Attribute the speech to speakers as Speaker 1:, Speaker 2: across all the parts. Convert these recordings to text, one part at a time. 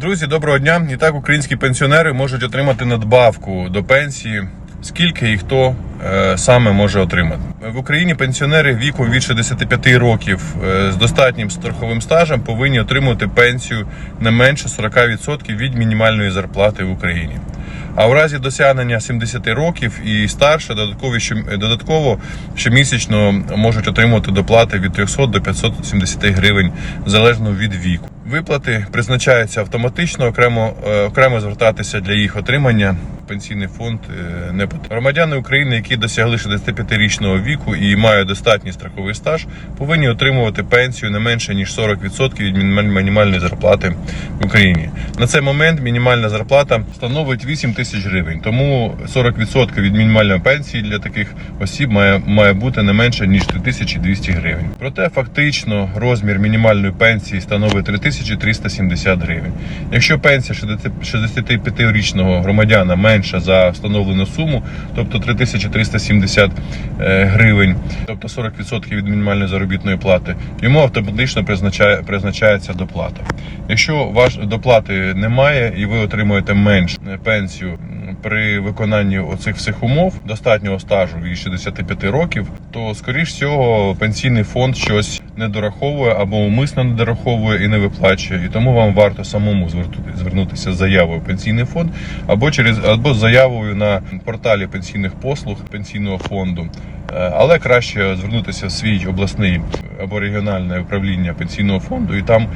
Speaker 1: Друзі, доброго дня. І так українські пенсіонери можуть отримати надбавку до пенсії. Скільки і хто е, саме може отримати в Україні? Пенсіонери віком від 65 років е, з достатнім страховим стажем повинні отримувати пенсію не менше 40% від мінімальної зарплати в Україні. А в разі досягнення 70 років і старше додаткові що додатково щомісячно можуть отримувати доплати від 300 до 570 гривень залежно від віку. Виплати призначаються автоматично, окремо е, окремо звертатися для їх отримання. Пенсійний фонд е, не потрібно. Громадяни України, які досягли 65-річного віку і мають достатній страховий стаж, повинні отримувати пенсію не менше ніж 40% від мінімальної зарплати в Україні. На цей момент мінімальна зарплата становить 8 тисяч гривень. Тому 40% від мінімальної пенсії для таких осіб має, має бути не менше ніж 3200 гривень. Проте фактично розмір мінімальної пенсії становить 3370 гривень. Якщо пенсія 65-річного громадяна менша за встановлену суму, тобто 3370 е, гривень, тобто 40% від мінімальної заробітної плати, йому автоматично призначає, призначається доплата. Якщо ваш доплати немає і ви отримуєте менш е, пенсію при виконанні оцих всіх умов достатнього стажу від 65 років, то скоріш всього пенсійний фонд щось не дораховує або умисно не дораховує і не виплачує. І тому вам варто самому звернутися з заявою в пенсійний фонд або через або з заявою на порталі пенсійних послуг пенсійного фонду. Е, Але краще звернутися в свій обласний або регіональне управління пенсійного фонду і там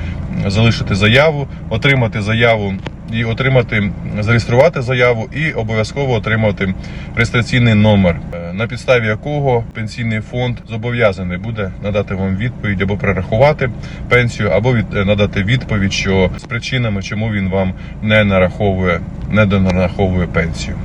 Speaker 1: залишити заяву, отримати заяву і отримати, зареєструвати заяву і обов'язково отримати реєстраційний номер, е, на підставі якого пенсійний фонд зобов'язаний буде надати вам відповідь або перерахувати пенсію, або від, е, надати відповідь, що з причинами, чому він вам не нараховує, не донараховує пенсію.